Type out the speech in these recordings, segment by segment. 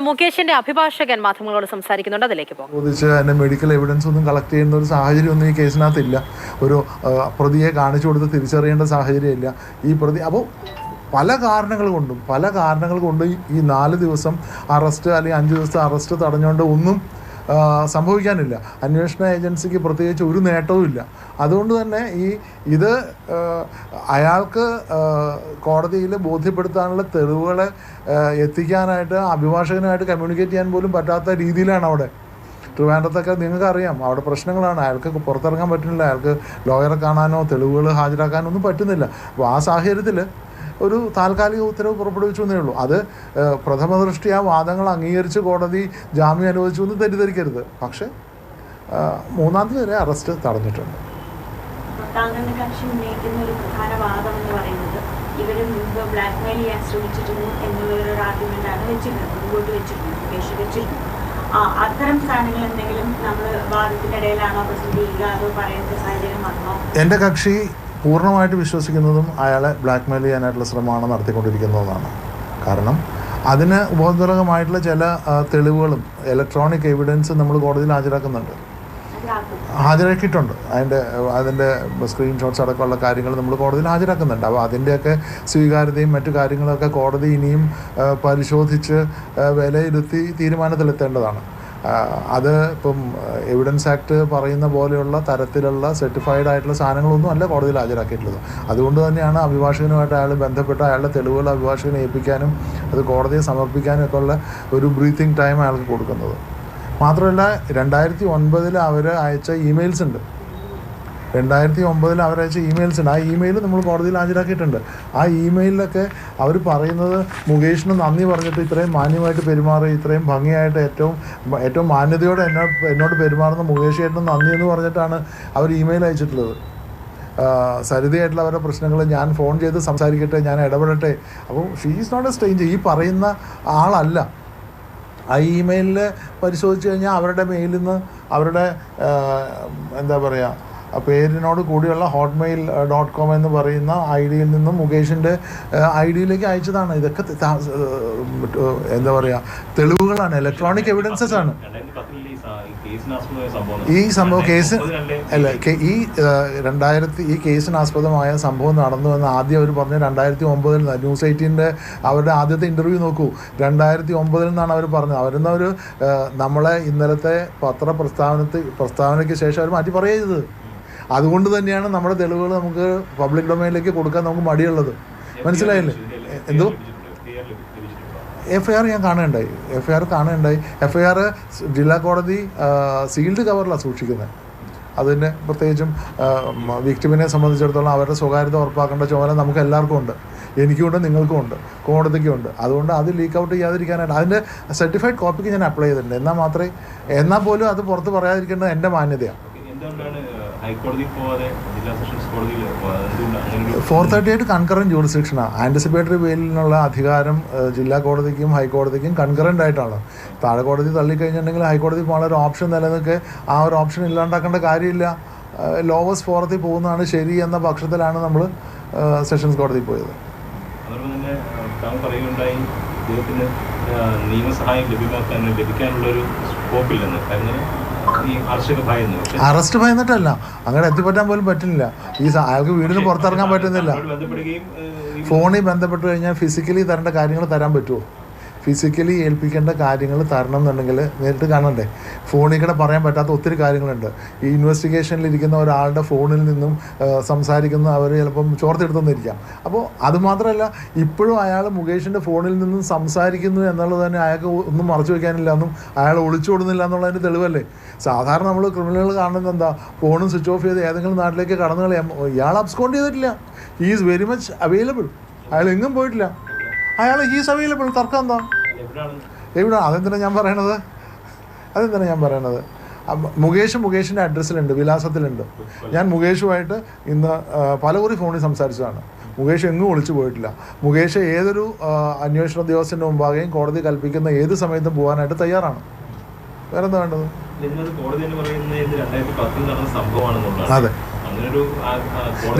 മുകേഷിന്റെ അഭിഭാഷകൻ മാധ്യമങ്ങളോട് സംസാരിക്കുന്നുണ്ട്. അതിലേക്ക് ചോദിച്ച് അതിന്റെ മെഡിക്കൽ എവിഡൻസ് ഒന്നും കളക്ട് ചെയ്യുന്ന ഒരു സാഹചര്യം ഒന്നും ഈ കേസിനകത്തില്ല. ഒരു പ്രതിയെ കാണിച്ചു കൊടുത്ത് തിരിച്ചറിയേണ്ട സാഹചര്യമില്ല. ഈ പ്രതി അപ്പോൾ പല കാരണങ്ങൾ കൊണ്ടും പല കാരണങ്ങൾ കൊണ്ടും ഈ- നാല് ദിവസം അറസ്റ്റ് അല്ലെങ്കിൽ അഞ്ച് ദിവസത്തെ അറസ്റ്റ് തടഞ്ഞുകൊണ്ട് ഒന്നും സംഭവിക്കാനില്ല. അന്വേഷണ ഏജൻസിക്ക് പ്രത്യേകിച്ച് ഒരു നേട്ടവും ഇല്ല. അതുകൊണ്ട് തന്നെ ഈ ഇത് അയാൾക്ക് കോടതിയിൽ ബോധ്യപ്പെടുത്താനുള്ള തെളിവുകളെ എത്തിക്കാനായിട്ട് അഭിഭാഷകനുമായിട്ട് കമ്മ്യൂണിക്കേറ്റ് ചെയ്യാൻ പോലും പറ്റാത്ത രീതിയിലാണ് അവിടെ. ട്രിവാൻഡ്രത്തൊക്കെ നിങ്ങൾക്ക് അറിയാം അവിടെ പ്രശ്നങ്ങളാണ്. അയാൾക്ക് പുറത്തിറങ്ങാൻ പറ്റുന്നില്ല. അയാൾക്ക് ലോയറെ കാണാനോ തെളിവുകൾ ഹാജരാക്കാനോ ഒന്നും പറ്റുന്നില്ല. അപ്പോൾ ആ സാഹചര്യത്തിൽ ഒരു താൽക്കാലിക ഉത്തരവ് പുറപ്പെടുവിച്ചു എന്നേ ഉള്ളൂ. അത് പ്രഥമ ദൃഷ്ടി ആ വാദങ്ങൾ അംഗീകരിച്ച് കോടതി ജാമ്യം അനുവദിച്ചു എന്ന് തെറ്റിദ്ധരിക്കരുത്. പക്ഷേ മൂന്നാം തീയതി വരെ അറസ്റ്റ് തടഞ്ഞിട്ടുണ്ട്. താങ്കളുടെ കക്ഷി ഉന്നയിക്കുന്ന ഒരു പ്രധാന വാദം എന്ന് പറയുന്നത് ഇവരെ മുമ്പ് ബ്ലാക്ക് മെയിൽ ചെയ്യാൻ ശ്രമിച്ചിരുന്നു വെച്ചിരുന്നത്. വെച്ചിരുന്നത് ആ അത്തരം സ്ഥാനങ്ങൾ എന്തെങ്കിലും നമ്മൾ വാദത്തിന്റെ ഇടയിലാണോ പ്രസന്റ് ചെയ്യുക അതോ പറയേണ്ട സാഹചര്യം വന്നോ? എന്റെ കക്ഷി പൂർണമായിട്ട് വിശ്വസിക്കുന്നതും അയാളെ ബ്ലാക്ക് മെയിൽ ചെയ്യാനായിട്ടുള്ള ശ്രമമാണ് നടത്തിക്കൊണ്ടിരിക്കുന്നതെന്നാണ് കാരണം അതിന് ഉപദ്രവമായിട്ടുള്ള ചില തെളിവുകളും ഇലക്ട്രോണിക് എവിഡൻസ് നമ്മൾ കോടതിയിൽ ഹാജരാക്കുന്നുണ്ട്. ഹാജരാക്കിയിട്ടുണ്ട്. അതിന്റെ അതിന്റെ സ്ക്രീൻഷോട്ട്സ് അടക്കമുള്ള കാര്യങ്ങൾ നമ്മൾ കോടതിയിൽ ഹാജരാക്കുന്നുണ്ട്. അപ്പോൾ അതിന്റെയൊക്കെ സ്വീകാര്യതയും മറ്റു കാര്യങ്ങളൊക്കെ കോടതി ഇനിയും പരിശോധിച്ച് വിലയിരുത്തി തീരുമാനത്തിലെത്തേണ്ടതാണ്. അത് ഇപ്പം എവിഡൻസ് ആക്ട് പറയുന്ന പോലെയുള്ള തരത്തിലുള്ള സർട്ടിഫൈഡ് ആയിട്ടുള്ള സാധനങ്ങളൊന്നും അല്ല കോടതിയിൽ ഹാജരാക്കിയിട്ടുള്ളത്. അതുകൊണ്ട് തന്നെയാണ് അഭിഭാഷകനുമായിട്ട് അയാൾ ബന്ധപ്പെട്ട് അയാളുടെ തെളിവുകൾ അഭിഭാഷകനെ ഏൽപ്പിക്കാനും അത് കോടതിയെ സമർപ്പിക്കാനും ഒക്കെ ഉള്ള ഒരു ബ്രീത്തിങ് ടൈം അയാൾക്ക് കൊടുക്കുന്നത്. മാത്രമല്ല രണ്ടായിരത്തി ഒൻപതിൽ അവർ അയച്ച ഇമെയിൽസ് ഉണ്ട്. രണ്ടായിരത്തി ഒമ്പതിൽ അവർ അയച്ച ഇമെയിൽസ് ഉണ്ട്. ആ ഇമെയിൽ നമ്മൾ കോടതിയിൽ ഹാജരാക്കിയിട്ടുണ്ട്. ആ ഇമെയിലൊക്കെ അവർ പറയുന്നത് മുകേഷിന് നന്ദി പറഞ്ഞിട്ട് ഇത്രയും മാന്യമായിട്ട് പെരുമാറി ഇത്രയും ഭംഗിയായിട്ട് ഏറ്റവും ഏറ്റവും മാന്യതയോടെ എന്നോട് എന്നോട് പെരുമാറുന്ന മുകേഷ് ചേട്ടന് നന്ദി എന്ന് പറഞ്ഞിട്ടാണ് അവർ ഇമെയിൽ അയച്ചിട്ടുള്ളത്. സരിതയായിട്ടുള്ള അവരുടെ പ്രശ്നങ്ങൾ ഞാൻ ഫോൺ ചെയ്ത് സംസാരിക്കട്ടെ ഞാൻ ഇടപെടട്ടെ. അപ്പോൾ she is not a stranger ഈ പറയുന്ന ആളല്ല. ആ ഇമെയിലിൽ പരിശോധിച്ച് കഴിഞ്ഞാൽ അവരുടെ മെയിലിൽ നിന്ന് അവരുടെ എന്താ പറയുക ആ പേരിനോട് കൂടിയുള്ള ഹോട്ട്മെയിൽ ഡോട്ട് കോം എന്ന് പറയുന്ന ഐ ഡിയിൽ നിന്നും മുകേഷിന്റെ ഐ ഡിയിലേക്ക് അയച്ചതാണ്. ഇതൊക്കെ എന്താ പറയുക തെളിവുകളാണ്. ഇലക്ട്രോണിക് എവിഡൻസസ് ആണ്. ഈ സംഭവം കേസ് അല്ല ഈ രണ്ടായിരത്തി ഈ കേസിന് ആസ്പദമായ സംഭവം നടന്നു എന്ന് ആദ്യം അവർ പറഞ്ഞു രണ്ടായിരത്തി ഒമ്പതിൽ ന്യൂസ് എയ്റ്റീന്റെ അവരുടെ ആദ്യത്തെ ഇന്റർവ്യൂ നോക്കൂ. രണ്ടായിരത്തി ഒമ്പതിൽ നിന്നാണ് അവർ പറഞ്ഞത്. അവരെന്ന ഒരു നമ്മളെ ഇന്നലത്തെ പത്ര പ്രസ്താവനത്തിൽ പ്രസ്താവനയ്ക്ക് ശേഷം അവർ മാറ്റി പറയരുത് അതുകൊണ്ട് തന്നെയാണ് നമ്മുടെ തെളിവുകൾ നമുക്ക് പബ്ലിക് ഡൊമൈനിലേക്ക് കൊടുക്കാൻ നമുക്ക് മടിയുള്ളത്. മനസ്സിലായില്ലേ? എന്തോ? എഫ് ഐ ആർ ഞാൻ കാണുകയുണ്ടായി. എഫ് ഐ ആർ കാണുകയുണ്ടായി. എഫ് ഐ ആർ ജില്ലാ കോടതി സീൽഡ് കവറിലാണ് സൂക്ഷിക്കുന്നത് അതിന് പ്രത്യേകിച്ചും വിക്ടിമിനെ സംബന്ധിച്ചിടത്തോളം അവരുടെ സ്വകാര്യത ഉറപ്പാക്കേണ്ട ചുമതല നമുക്ക് എല്ലാവർക്കും ഉണ്ട്. എനിക്കുമുണ്ട് നിങ്ങൾക്കും ഉണ്ട് കോടതിക്കും ഉണ്ട്. അതുകൊണ്ട് അത് ലീക്ക് ഔട്ട് ചെയ്യാതിരിക്കാനായിട്ട് അതിന്റെ സർട്ടിഫൈഡ് കോപ്പിക്ക് ഞാൻ അപ്ലൈ ചെയ്തിട്ടുണ്ട്. എന്നാൽ മാത്രമേ എന്നാൽ പോലും അത് പുറത്ത് പറയാതിരിക്കേണ്ടത് എന്റെ മാന്യതയാണ്. ഹൈക്കോടതിയിൽ പോവാതെ ജില്ലാ സെഷൻസ് കോടതിയിൽ ഫോർ തേർട്ടി എയ്റ്റ് കൺകറന്റ് ജൂറിസ്ഡിക്ഷനാണ് ആന്റിസിപ്പേറ്ററി ബെയിലിനുള്ള അധികാരം ജില്ലാ കോടതിക്കും ഹൈക്കോടതിക്കും കൺകറന്റ് ആയിട്ടാണ് താഴെ കോടതി തള്ളിക്കഴിഞ്ഞിട്ടുണ്ടെങ്കിൽ ഹൈക്കോടതി പോകാനുള്ള ഒരു ഓപ്ഷൻ നിലനിൽക്കെ. ആ ഒരു ഓപ്ഷൻ ഇല്ലാണ്ടാക്കേണ്ട കാര്യമില്ല. ലോവസ്റ്റ് ഫോറത്തിൽ പോകുന്നതാണ് ശരി എന്ന പക്ഷത്തിലാണ് നമ്മൾ സെഷൻസ് കോടതിയിൽ പോയത്. അതോടൊപ്പം തന്നെ പറയുകയുണ്ടായി ഇദ്ദേഹത്തിന് നിയമസഹായം ലഭ്യമാക്കാൻ ലഭിക്കാനുള്ള ഒരു സ്കോപ്പില്ലെന്ന് കാരണം അറസ്റ്റ് ഭയന്നിട്ടല്ല. അങ്ങനെ എത്തിപ്പറ്റാൻ പോലും പറ്റുന്നില്ല. ഈ അയാൾക്ക് വീടിന് പുറത്തിറങ്ങാൻ പറ്റുന്നില്ല. ഫോണിൽ ബന്ധപ്പെട്ട് കഴിഞ്ഞാൽ ഫിസിക്കലി തരേണ്ട കാര്യങ്ങൾ തരാൻ പറ്റുമോ? ഫിസിക്കലി ഏൽപ്പിക്കേണ്ട കാര്യങ്ങൾ തരണം എന്നുണ്ടെങ്കിൽ നേരിട്ട് കാണണ്ടേ? ഫോണിൽ കൂടെ പറയാൻ പറ്റാത്ത ഒത്തിരി കാര്യങ്ങളുണ്ട്. ഈ ഇൻവെസ്റ്റിഗേഷനിൽ ഇരിക്കുന്ന ഒരാളുടെ ഫോണിൽ നിന്നും സംസാരിക്കുന്ന അവർ ചിലപ്പം ചോർത്തെടുത്തുനിന്നിരിക്കാം അപ്പോൾ അതുമാത്രമല്ല ഇപ്പോഴും അയാൾ മുകേഷിന്റെ ഫോണിൽ നിന്നും സംസാരിക്കുന്നു എന്നുള്ളത് തന്നെ അയാൾക്ക് ഒന്നും മറച്ചു വയ്ക്കാനില്ല എന്നും അയാൾ ഒളിച്ചോടുന്നില്ല എന്നുള്ളതിന്റെ തെളിവല്ലേ? സാധാരണ നമ്മൾ ക്രിമിനലുകൾ കാണുന്നത് എന്താ? ഫോണും സ്വിച്ച് ഓഫ് ചെയ്ത് ഏതെങ്കിലും നാട്ടിലേക്ക് കടന്നു കളയാം. ഇയാൾ അബ്സ്കോണ്ട് ചെയ്തിട്ടില്ല. He is very much available അയാൾ എങ്ങും പോയിട്ടില്ല. അയാൾ ഹീസ് അവൈലബിൾ തർക്കം എന്താ? എവിടെയാണ് എവിടെ അതെന്തിനാ ഞാൻ പറയണത്? അതെന്തിനാ ഞാൻ പറയണത്? മുകേഷ് മുകേഷിന്റെ അഡ്രസ്സിലുണ്ട് വിലാസത്തിലുണ്ട്. ഞാൻ മുകേഷുമായിട്ട് ഇന്ന് പല പലകുറി ഫോണിൽ സംസാരിച്ചതാണ്. മുകേഷ് എങ്ങും ഒളിച്ചു പോയിട്ടില്ല. മുകേഷ് ഏതൊരു അന്വേഷണ ഉദ്യോഗസ്ഥന്റെ മുമ്പാകെയും കോടതി കൽപ്പിക്കുന്ന ഏത് സമയത്തും പോകാനായിട്ട് തയ്യാറാണ്. വേറെ എന്താ വേണ്ടത് അതെ.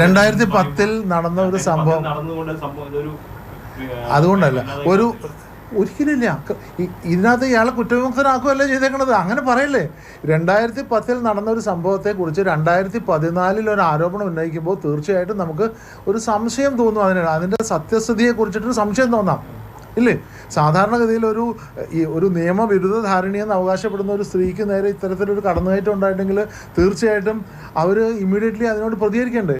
രണ്ടായിരത്തി പത്തിൽ നടന്ന ഒരു സംഭവം. അതുകൊണ്ടല്ല. ഒരു ഒരിക്കലില്ല ഇതിനകത്ത് ഇയാളെ കുറ്റവിമുക്തനാക്കുകയല്ല ചെയ്തേക്കണത്. അങ്ങനെ പറയല്ലേ. രണ്ടായിരത്തി പത്തിൽ നടന്ന ഒരു സംഭവത്തെക്കുറിച്ച് രണ്ടായിരത്തി പതിനാലിൽ ഒരു ആരോപണം ഉന്നയിക്കുമ്പോൾ തീർച്ചയായിട്ടും നമുക്ക് ഒരു സംശയം തോന്നും അതിന്. അതിന്റെ സത്യസ്ഥിതിയെക്കുറിച്ചിട്ട് സംശയം തോന്നാം. ഇല്ലേ? സാധാരണഗതിയിൽ ഒരു ഈ ഒരു നിയമവിരുദ്ധ ധാരണയെന്ന് അവകാശപ്പെടുന്ന ഒരു സ്ത്രീക്ക് നേരെ ഇത്തരത്തിലൊരു കടന്നുകയറ്റം ഉണ്ടായിട്ടുണ്ടെങ്കിൽ തീർച്ചയായിട്ടും അവർ ഇമ്മീഡിയറ്റ്ലി അതിനോട് പ്രതികരിക്കണ്ടേ?